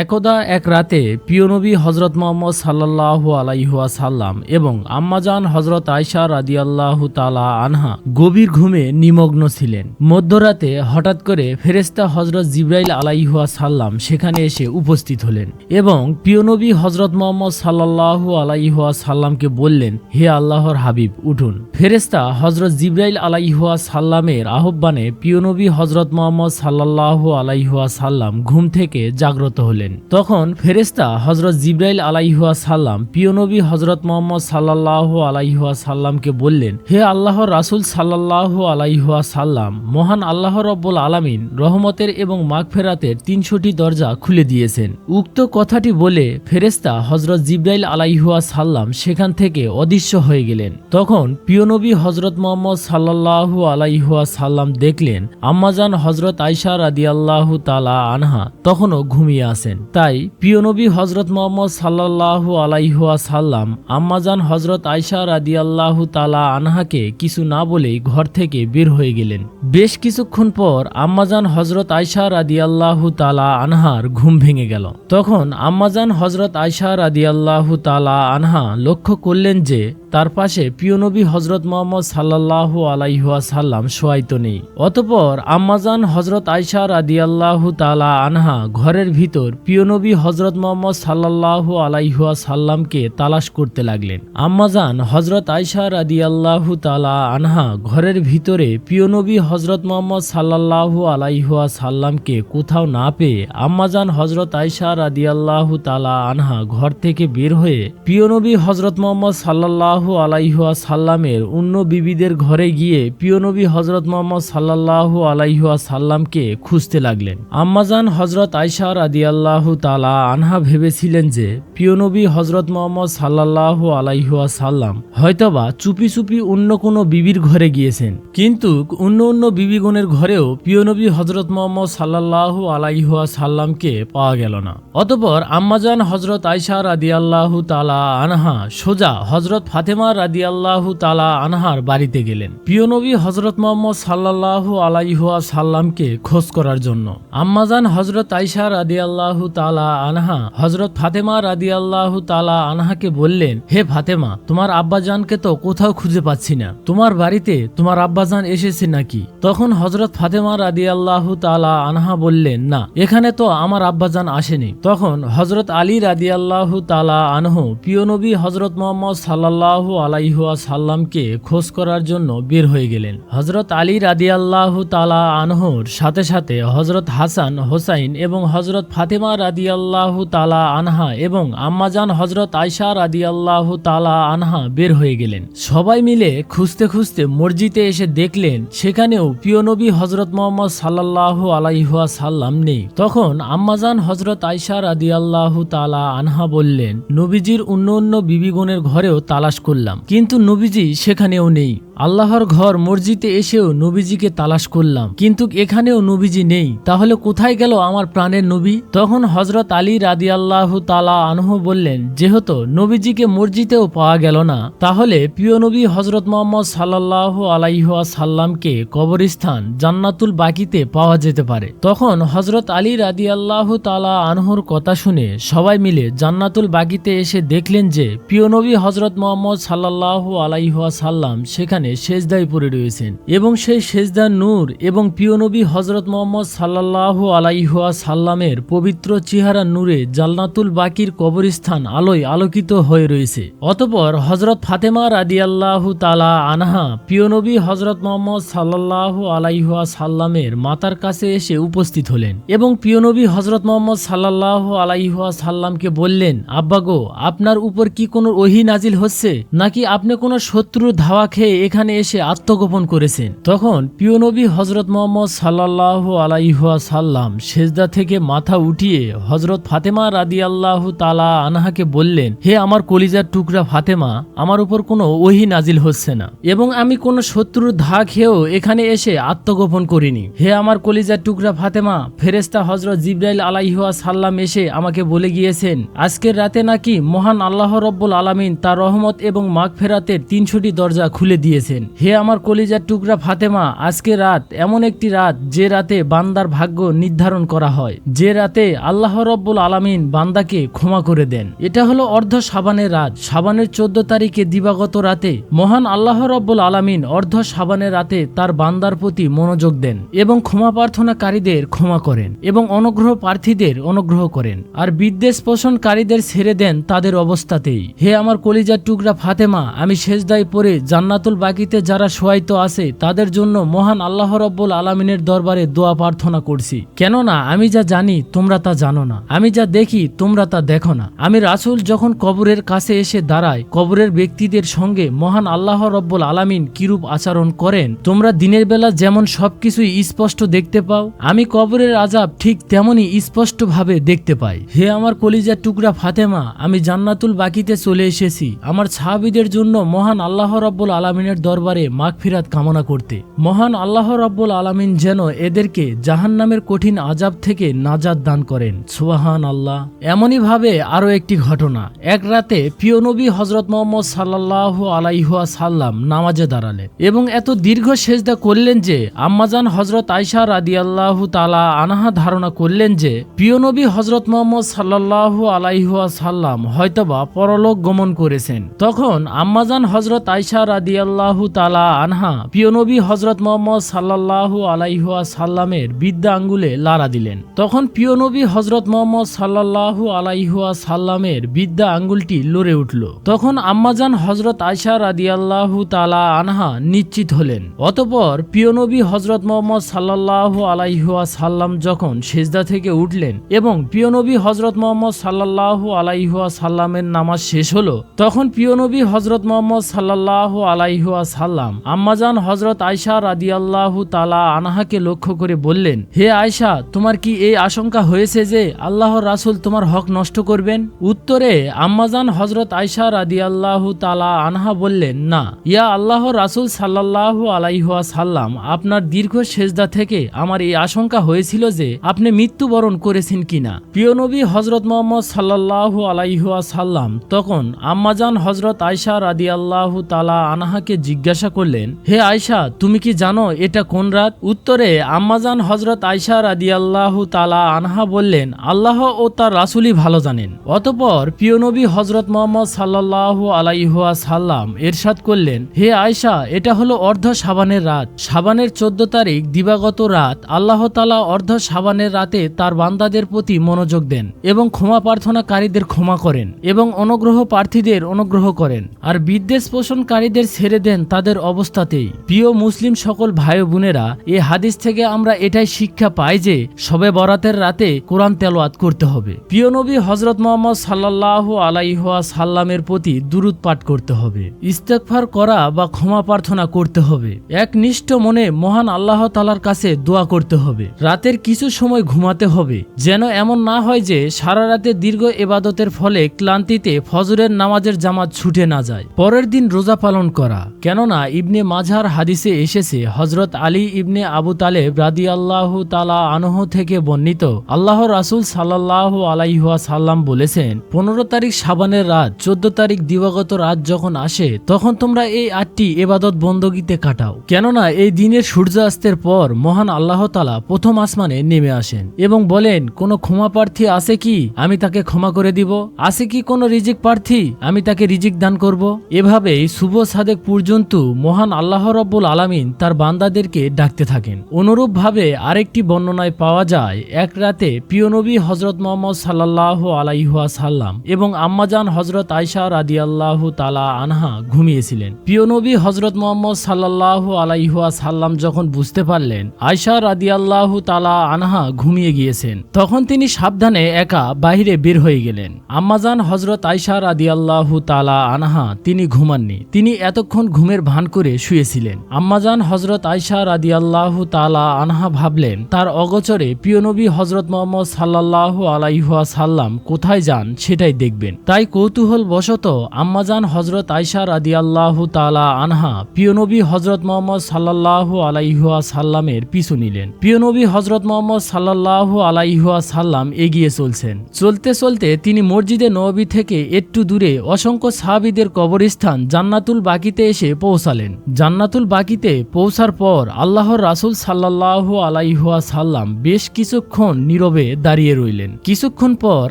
একদা এক রাতে পিয়নবী হজরত মোহাম্মদ সাল্লাহ আলাইহুয়া সাল্লাম এবং আম্মাজান হজরত আয়সা রাদিয়াল্লাহ তালা আনহা গভীর ঘুমে নিমগ্ন ছিলেন। মধ্যরাতে হঠাৎ করে ফেরেস্তা হজরত জিব্রাইল আলাইহুয়া সাল্লাম সেখানে এসে উপস্থিত হলেন এবং পিয়নবী হজরত মোহাম্মদ সাল্লাহ আলাইহুয়া সাল্লামকে বললেন, হে আল্লাহর হাবিব, উঠুন। ফেরেস্তা হজরত জিব্রাইল আলাইহুয়া সাল্লামের আহ্বানে পিয়নবী হজরত মোহাম্মদ সাল্লাহ আলাইহুয়া সাল্লাম ঘুম থেকে জাগ্রত হলেন। তখন ফেরেস্তা হজরত জিব্রাইল আলাইহুয়া সাল্লাম পিয়নবী হজরত মোহাম্মদ সাল্লাহ আলাইহুয়া সাল্লামকে বললেন, হে আল্লাহর রাসুল সাল্লাহ আলাইহুয়া সাল্লাম মহান আল্লাহ রব্বুল আলামিন রহমতের এবং মাগফেরাতের তিনশোটি দরজা খুলে দিয়েছেন। উক্ত কথাটি বলে ফেরেস্তা হজরত জিব্রাইল আলাইহুয়া সাল্লাম সেখান থেকে অদৃশ্য হয়ে গেলেন। তখন পিয়নবী হজরত মোহাম্মদ সাল্লাহ আলাইহুয়া সাল্লাম দেখলেন, আম্মাজান হজরত আয়সা রাদিয়াল্লাহ তালা আনহা তখনও ঘুমিয়ে আছেন তাই পিয়নবী হজরত মোহাম্মদ সাল্লাহ আলাইহুয়া সাল্লাম আম্মাজান হজরত আয়সা রাদিয়াল্লাহ তালা আনহাকে কিছু না বলেই ঘর থেকে বের হয়ে গেলেন। বেশ কিছুক্ষণ পর আম্মাজান হজরত আয়সা রাদিয়াল্লাহ তালা আনহার ঘুম ভেঙে গেল। তখন আম্মাজান হজরত আয়সা রাদিয়াল্লাহ তালা আনহা লক্ষ্য করলেন যে তার পাশে পিয়নবী হজরত মোহাম্মদ সাল্লাহ আলাইহুয়া সাল্লাম শোয়াইত নেই অতপর আম্মাজান হজরত আয়সা রাদিয়াল্লাহ তালা আনহা ঘরের ভিতর পিয়নবী হজরত মোহাম্মদ সাল্লাহ আলাইহুয়া সাল্লামকে তালাশ করতে লাগলেন। আম্মাজান হজরত আয়সা রাদিয়াল্লাহ তালা আনহা ঘরের ভিতরে পিয়নবী হজরত মোহাম্মদ সাল্লাহ আলাইহুয়া সাল্লামকে কোথাও না পেয়ে আম্মাজান হজরত আয়সা রাদিয়াল্লাহ তালা আনহা ঘর থেকে বের হয়ে পিয়নবী হজরত মোহাম্মদ সাল্লাহ আলাইহুয়া সাল্লামের অন্য বিবিদের ঘরে গিয়ে পিয়নবী হজরত মোহাম্মদ সাল্লাহ আলাইহুয়া সাল্লামকে খুঁজতে লাগলেন। আম্মাজান হজরত আয়সা রাদিয়াল্লাহ তালা আনহা ভেবেছিলেন যে পিয়নবী হজরত মোহাম্মদ সাল্লাহ আলাইহুয়া সাল্লাম হয়তোবা চুপি চুপি অন্য কোনো বিবির ঘরে গিয়েছেন। কিন্তু অন্য অন্য বিবিগণের ঘরেও পিয়নবী হজরত মোহাম্মদ সাল্লাহ আলাইহুয়া সাল্লামকে পাওয়া গেল না। অতপর আম্মাজান হজরত আয়সা রাদিয়াল্লাহু তালা আনহা সোজা হজরত ফাতেমা রাদিয়াল্লাহু তালা আনহার বাড়িতে গেলেন। পিয়নবী হজরত মোহাম্মদ সাল্লাহ আলাইহুয়া সাল্লামকে খোঁজ করার জন্য আম্মাজান হজরত আয়সা রাদিয়াল্লাহু তালা আনহা হজরত ফাতেমা রাদিয়াল্লাহু তালা আনহাকে বললেন, হে ফাতেমা, তোমার আব্বাজানকে তো কোথাও খুঁজে পাচ্ছি না। তোমার বাড়িতে তোমার আব্বাজান এসেছে নাকি? তখন হজরত ফাতেমা রাদিয়াল্লাহু তালা আনহা বললেন, না, এখানে তো আমার আব্বাজান আসেনি। তখন হজরত আলী রাদিয়াল্লাহু তালা আনহু পিয়নবী হজরত মোহাম্মদ সাল্লাহ আলাইহুয়া সাল্লামকে খোঁজ করার জন্য বের হয়ে গেলেন। হজরত আলী রাদিয়াল্লাহু তালা আনহুর সাথে সাথে হজরত হাসান, হোসাইন এবং হজরত ফাতেমা রাদিয়াল্লাহু তালা আনহা এবং আম্মাজান হজরত আয়সা রাদিয়াল্লাহু তালা আনহা বের হয়ে গেলেন। সবাই মিলে খুঁজতে খুঁজতে মসজিদে এসে দেখলেন, সেখানেও পিয়নবী হজরত মোহাম্মদ সাল্লাহ আলাইহুয়া সাল্লাম নেই। তখন আম্মাজান হজরত আয়সা রাদিয়াল্লাহু তালা আনহা বললেন, নবীজির অন্য অন্য বিবিগণের ঘরেও তালাশ করলাম, কিন্তু নবীজি সেখানেও নেই। আল্লাহর ঘর মসজিদে এসেও নবীজিকে তালাশ করলাম। কিন্তু এখানেও নবীজি নেই। তাহলে কোথায় গেল আমার প্রাণের নবী? তখন হজরত আলী রাদি আল্লাহ তালা আনহু বললেন, যেহেতু নবীজিকে মসজিদেও পাওয়া গেল না, তাহলে প্রিয় নবী হজরত মোহাম্মদ সাল্লাহ আলাইহুয়া সাল্লামকে কবরস্থান জান্নাতুল বাকিতে পাওয়া যেতে পারে। তখন হজরত আলী রাদি আল্লাহ তালা আনহুর কথা শুনে সবাই মিলে জান্নাতুল বাকিতে এসে দেখলেন যে, প্রিয় নবী হজরত মোহাম্মদ সাল্লাহ আলাইহুয়া সাল্লাম সেখানে সেজদায় পড়ে রয়েছেন এবং সেই সেজদার নূর এবং প্রিয় নবী হজরত মোহাম্মদ সাল্লাহ আলাইহুয়া সাল্লামের পবিত্র চেহারা নূরে জান্নাতুল বাকির কবরস্থান আলোয় আলোকিত হয়ে রয়েছে। অতপর হজরত ফাতেমা রাদিয়াল্লাহু তালা আনহা প্রিয় নবী হজরত মোহাম্মদ সাল্লাহ আলাইহুয়া সাল্লামের মাতার কাছে এসে উপস্থিত হলেন এবং প্রিয় নবী হজরত মোহাম্মদ সাল্লাহ আলাইহুয়া সাল্লামকে বললেন আব্বাগো আপনার উপর কি কোনো ওহি নাজিল হচ্ছে? নাকি আপনি কোনো শত্রুর ধাওয়া খেয়ে এখানে এসে আত্মগোপন করেছেন। তখন প্রিয় নবী হজরত মোহাম্মদ সাল্লাহ আলাইহুয়া সাল্লাম সেজদা থেকে মাথা উঠিয়ে হজরত ফাতেমা রাদি আল্লাহ তালা আনহাকে বললেন, হে আমার কলিজার টুকরা ফাতেমা, আমার উপর কোনো ওহি নাজিল হচ্ছে না এবং আমি কোনো শত্রুর ধা খেয়েও এখানে এসে আত্মগোপন করিনি। হে আমার কলিজার টুকরা ফাতেমা ফেরেস্তা হজরত জিব্রাইল আলাইহুয়া সাল্লাম এসে আমাকে বলে গিয়েছেন, আজকের রাতে নাকি মহান আল্লাহ রব্বুল আলামিন তার রহমত এবং মাগ ফেরাতের তিনশোটি দরজা খুলে দিয়েছে দিয়েছেন হে আমার কলিজার টুকরা ফাতেমা, আজকে রাত এমন একটি রাত যে রাতে বান্দার ভাগ্য নির্ধারণ করা হয়। যে রাতে আল্লাহ রব্বুল আলামিন বান্দাকে ক্ষমা করে দেন। এটা হলো অর্ধ সাবানের রাত। সাবানের চোদ্দ তারিখে দিবাগত রাতে মহান আল্লাহ রব্বুল আলামিন অর্ধ সাবানের রাতে তার বান্দার প্রতি মনোযোগ দেন এবং ক্ষমা প্রার্থনাকারীদের ক্ষমা করেন এবং অনুগ্রহ প্রার্থীদের অনুগ্রহ করেন। আর বিদ্বেষ পোষণকারীদের ছেড়ে দেন তাদের অবস্থাতেই। হে আমার কলিজার টুকরা ফাতেমা, আমি শেষদায় পরে জান্নাতুল বাকিতে যারা শোয়াইত আছে, তাদের জন্য মহান আল্লাহ রব্বুল আলমিনের দরবারে দোয়া প্রার্থনা করছি। কেননা আমি যা জানি, তোমরা তা জানো না। আমি যা দেখি, তোমরা তা দেখো না। আমি রাসুল যখন কবরের কাছে এসে দাঁড়ায় কবরের ব্যক্তিদের সঙ্গে মহান আল্লাহ রব্বুল আলামিন কিরূপ আচরণ করেন, তোমরা দিনের বেলা যেমন সবকিছুই স্পষ্ট দেখতে পাও, আমি কবরের আজাব ঠিক তেমনই স্পষ্টভাবে দেখতে পাই। হে আমার কলিজার টুকরা ফাতেমা, আমি জান্নাতুল বাকিতে চলে এসেছি। আমার সাহাবিদের জন্য মহান আল্লাহ রব্বুল আলমিনের দরবারে মাগফিরাত কামনা করতে। মহান আল্লাহ রব্বুল আলমিন যেন এদেরকে জাহান্নামের কঠিন আজাব থেকে নাজাদ দান করেন। সুবাহান আল্লাহ এমনই ভাবে আরও একটি ঘটনা। এক রাতে প্রিয় নবী হজরত মোহাম্মদ সাল্লাহ আলাইহুয়া সাল্লাম নামাজে দাঁড়ালেন এবং এত দীর্ঘ সেজদা করলেন যে আম্মাজান হজরত আয়সা রাদিয়াল্লাহ তালা আনাহা ধারণা করলেন যে প্রিয় নবী হজরত মোহাম্মদ সাল্লাহ আলাইহুয়া সাল্লাম হয়তোবা পরলোক গমন করেছেন। তখন আম্মাজান হজরত আয়সা রাদিয়াল্লাহ তালা আনহা, প্রিয় নবী হজরত মোহাম্মদ সাল্লাহ আলাইহুয়া সাল্লামের বিদ্যা আঙ্গুলে লাড়া দিলেন। তখন প্রিয় নবী হজরত মোহাম্মদ সাল্লাহ আলাইহুয়া সাল্লামের বিদ্যা আঙ্গুলটি লড়ে উঠল। তখন আম্মাজান হজরত আয়সা রাদিয়াল্লাহু তালা আনহা নিশ্চিত হলেন। অতপর প্রিয় নবী হজরত মোহাম্মদ সাল্লাহ আলাইহুয়া সাল্লাম যখন সেজদা থেকে উঠলেন এবং প্রিয় নবী হজরত মোহাম্মদ সাল্লাহ আলাইহুয়া সাল্লামের নামাজ শেষ হলো, তখন প্রিয় নবী হজরত মোহাম্মদ সাল্লাহ আলাইহুয়া সাল্লাম। আম্মাজান হজরত আয়সা রাদিয়াল্লাহু তালা আনহাকে লক্ষ্য করে বললেন, হে আয়সা তোমার কি এই আশঙ্কা হয়েছে যে আল্লাহর রাসূল তোমার হক নষ্ট করবেন? উত্তরে আম্মাজান হজরত আয়সা রাদিয়াল্লাহু তালা আনহা বললেন, না, ইয়া আল্লাহ রাসূল সাল্লাল্লাহু আলাইহুয়া সাল্লাম আপনার দীর্ঘ সেজদা থেকে আমার এই আশঙ্কা হয়েছিল যে আপনি মৃত্যুবরণ করেছেন কিনা। প্রিয় নবী হজরত মোহাম্মদ সাল্লাল্লাহু আলাইহুয়া সাল্লাম তখন আম্মাজান হজরত আয়সা রাদিয়াল্লাহু তালা আনহাকে জিজ্ঞাসা করলেন, হে আয়সা তুমি কি জানো এটা কোন রাত? উত্তরে আম্মাজান হজরত আয়সা রাদিয়াল্লাহু তালা আনহা বললেন, আল্লাহ ও তার রাসূলই ভালো জানেন। অতপর প্রিয় নবী হজরত মোহাম্মদ সাল্লাল্লাহু আলাইহুয়া সাল্লাম এরশাদ করলেন, হে আয়সা এটা হলো অর্ধ সাবানের রাত। সাবানের চোদ্দ তারিখ দিবাগত রাত আল্লাহ তালা অর্ধ সাবানের রাতে তার বান্দাদের প্রতি মনোযোগ দেন এবং ক্ষমা প্রার্থনাকারীদের ক্ষমা করেন এবং অনুগ্রহ প্রার্থীদের অনুগ্রহ করেন। আর বিদ্বেষ পোষণকারীদের ছেড়ে দেন তাদের অবস্থাতেই। প্রিয় মুসলিম সকল ভাই বোনেরা, এ হাদিস থেকে আমরা এটাই শিক্ষা পাই যে, সবে বরাতের রাতে কোরআন তেলোয়াত করতে হবে। প্রিয় নবী হজরত মোহাম্মদ সাল্লাহ আলাইহুয়া সাল্লামের প্রতি দুরুদ পাঠ করতে হবে। ইস্তেকফার করা বা ক্ষমা প্রার্থনা করতে হবে। একনিষ্ঠ মনে মহান আল্লাহ তালার কাছে দোয়া করতে হবে। রাতের কিছু সময় ঘুমাতে হবে। যেন এমন না হয় যে, সারা রাতে দীর্ঘ এবাদতের ফলে ক্লান্তিতে ফজরের নামাজের জামাত ছুটে না যায়। পরের দিন রোজা পালন করা। কেননা ইবনে মাঝার হাদিসে এসেছে হজরত আলী ইবনে আবু তালেব রাদি আল্লাহ তালা আনহ থেকে বর্ণিত আল্লাহ রাসুল সাল্লাহ আলাইহুয়া সাল্লাম বলেছেন, পনেরো তারিখ সাবানের রাত, চোদ্দ তারিখ দিবাগত রাত যখন আসে, তখন তোমরা এই আটটি এবাদত বন্দগিতে কাটাও। কেননা এই দিনের সূর্যাস্তের পর মহান আল্লাহ তালা প্রথম আসমানে নেমে আসেন এবং বলেন, কোনো ক্ষমা প্রার্থী আছে কি? আমি তাকে ক্ষমা করে দিব। আছে কি কোনো রিজিক প্রার্থী? আমি তাকে রিজিক দান করব। এভাবেই শুভ সাদেক পর্যন্ত মহান আল্লাহ রব্বুল আলামিন তার বান্দাদেরকে ডাকতে থাকেন। অনুরূপভাবে আরেকটি বর্ণনায় পাওয়া যায়, এক রাতে প্রিয় নবী হজরত মোহাম্মদ সাল্লাহ আলাইহুয়া সাল্লাম এবং আম্মাজান হজরত আয়সা রাদিয়াল্লাহ তালা আনহা ঘুমিয়েছিলেন। প্রিয় নবী হজরত মোহাম্মদ সাল্লাহ আলাইহুয়া সাল্লাম যখন বুঝতে পারলেন আয়সা রাদিয়াল্লাহ তালা আনহা ঘুমিয়ে গিয়েছেন, তখন তিনি সাবধানে একা বাহিরে বের হয়ে গেলেন। আম্মাজান হজরত আয়সা রাদিয়াল্লাহ তালা আনহা তিনি ঘুমাননি। তিনি এতক্ষণ ঘুমের ভান করে শুয়েছিলেন। আম্মাজান হজরত আয়সা রাদিয়াল্লাহ তালা আনহা ভাবলেন, তার অগচরে প্রিয় নবী হজরত মোহাম্মদ সাল্লাহ আলাইহুয়া সাল্লাম কোথায় যান সেটাই দেখবেন। তাই কৌতূহল বশত আম্মাজান হজরত আয়সা রাদিয়াল্লাহ তালা আনহা প্রিয় নবী হজরত মোহাম্মদ সাল্লাহ আলাইহুয়া সাল্লামের পিছু নিলেন। প্রিয় নবী হজরত মোহাম্মদ সাল্লাহ আলাইহুয়া সাল্লাম এগিয়ে চলছেন। চলতে চলতে তিনি মসজিদে নবী থেকে একটু দূরে অসংখ্য সাহাবিদের কবরস্থান জান্নাতুল বাকিতে এসে পৌঁছালেন। জান্নাতুল বাকিতে পৌঁছার পর আল্লাহর রাসুল সাল্লাহ আলাইহুয়া সাল্লাম বেশ কিছুক্ষণ নীরবে দাঁড়িয়ে রইলেন। কিছুক্ষণ পর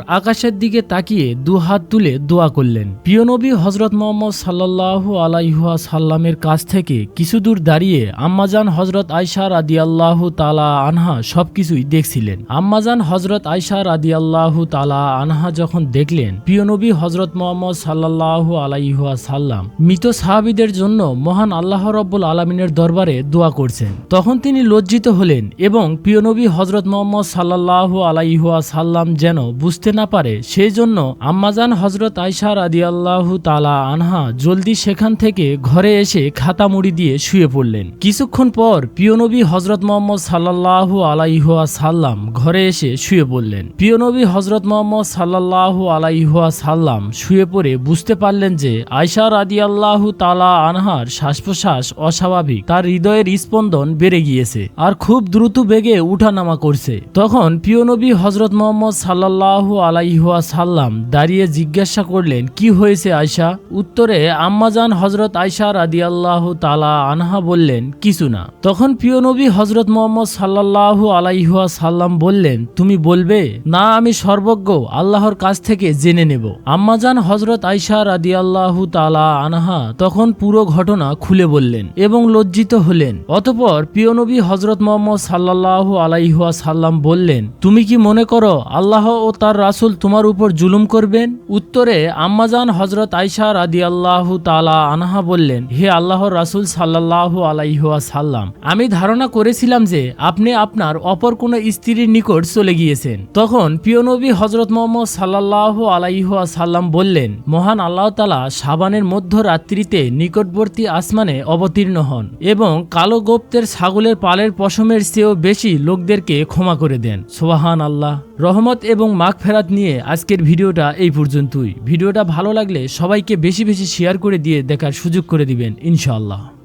আকাশের দিকে তাকিয়ে দু হাত তুলে দোয়া করলেন। প্রিয় নবী হজরত মোহাম্মদ সাল্লাহ আলাইহুয়া সাল্লামের কাছ থেকে কিছু দূর দাঁড়িয়ে আম্মাজান হজরত আয়সা রাদি আল্লাহ তালা আনহা সবকিছুই দেখছিলেন। আম্মাজান হজরত আয়সা রাদি আল্লাহ তালা আনহা যখন দেখলেন, প্রিয় নবী হজরত মোহাম্মদ সাল্লাহ আলাইহুয়া সাল্লাম মৃত সাহাবিদের জন্য মহান আল্লাহ রব্বুল আলমিনের দরবারে দোয়া করছেন। তখন তিনি লজ্জিত হলেন এবং প্রিয় নবী হজরত মোহাম্মদ সাল্লাহ আলাইহুয়া সাল্লাম যেন বুঝতে না পারে সেই জন্য আম্মাজান হজরত আয়সা রাদি আল্লাহ তালা আনহা জলদি সেখান থেকে ঘরে এসে খাতা মুড়ি দিয়ে শুয়ে পড়লেন। কিছুক্ষণ পর প্রিয় নবী হজরত মোহাম্মদ সাল্লাহ আলাইহুয়া সাল্লাম ঘরে এসে শুয়ে পড়লেন। প্রিয় নবী হজরত মোহাম্মদ সাল্লাহ আলাইহুয়া সাল্লাম শুয়ে পড়ে বুঝতে পারলেন যে আয়সা রাদি আল্লাহ তালা আনহার শ্বাস প্রশ্বাস অস্বাভাবিক। তার হৃদয়ের স্পন্দন বেড়ে গিয়েছে আর খুব দ্রুত বেগে উঠানামা করছে। তখন প্রিয় নবী হজরত মোহাম্মদ সাল্লাহ আলাইহুয়া সাল্লাম দাঁড়িয়ে জিজ্ঞাসা করলেন, কি হয়েছে আয়সা উত্তরে আম্মাজান হজরত আয়সা রাদি আল্লাহ তালা আনহা বললেন, কিছু না। তখন প্রিয় নবী হজরত মোহাম্মদ সাল্লাহ আলাইহুয়া সাল্লাম বললেন, তুমি বলবে? না, আমি সর্বজ্ঞ, আল্লাহর কাছ থেকে জেনে নেব। আম্মাজান হজরত আয়সা রাদি আল্লাহ তালা আনহা তখন পুরো ঘটনা খুলে বললেন এবং লজ্জিত হলেন। অতপর প্রিয় নবী হজরত মোহাম্মদ সাল্লাহ আলাইহুয়া সাল্লাম বললেন, তুমি কি মনে করো আল্লাহ ও তার রাসূল তোমার উপর জুলুম করবেন? উত্তরে আম্মাজান হজরত আয়সা রাদি আল্লাহ তালা আনহা বললেন, হে আল্লাহর রাসূল সাল্লাহ আলাইহুয়া সাল্লাম আমি ধারণা করেছিলাম যে আপনি আপনার অপর কোনো স্ত্রীর নিকট চলে গিয়েছেন। তখন প্রিয় নবী হজরত মোহাম্মদ সাল্লাহ আলাইহুয়া সাল্লাম বললেন, মহান আল্লাহ তালা সাবানের মধ্য রাত্রিতে নিকটবর্তী আসমানে অবতীর্ণ হন এবং কালো গোপ্তের ছাগলের পালের পশমের চেয়েও বেশি লোকদেরকে ক্ষমা করে দেন। সোহান আল্লাহ রহমত এবং মাঘ ফেরাত নিয়ে আজকের ভিডিওটা এই পর্যন্তই। ভিডিওটা ভালো লাগলে সবাইকে বেশি বেশি শেয়ার করে দিয়ে দেখার সুযোগ করে দিবেন, ইনশাআল্লাহ।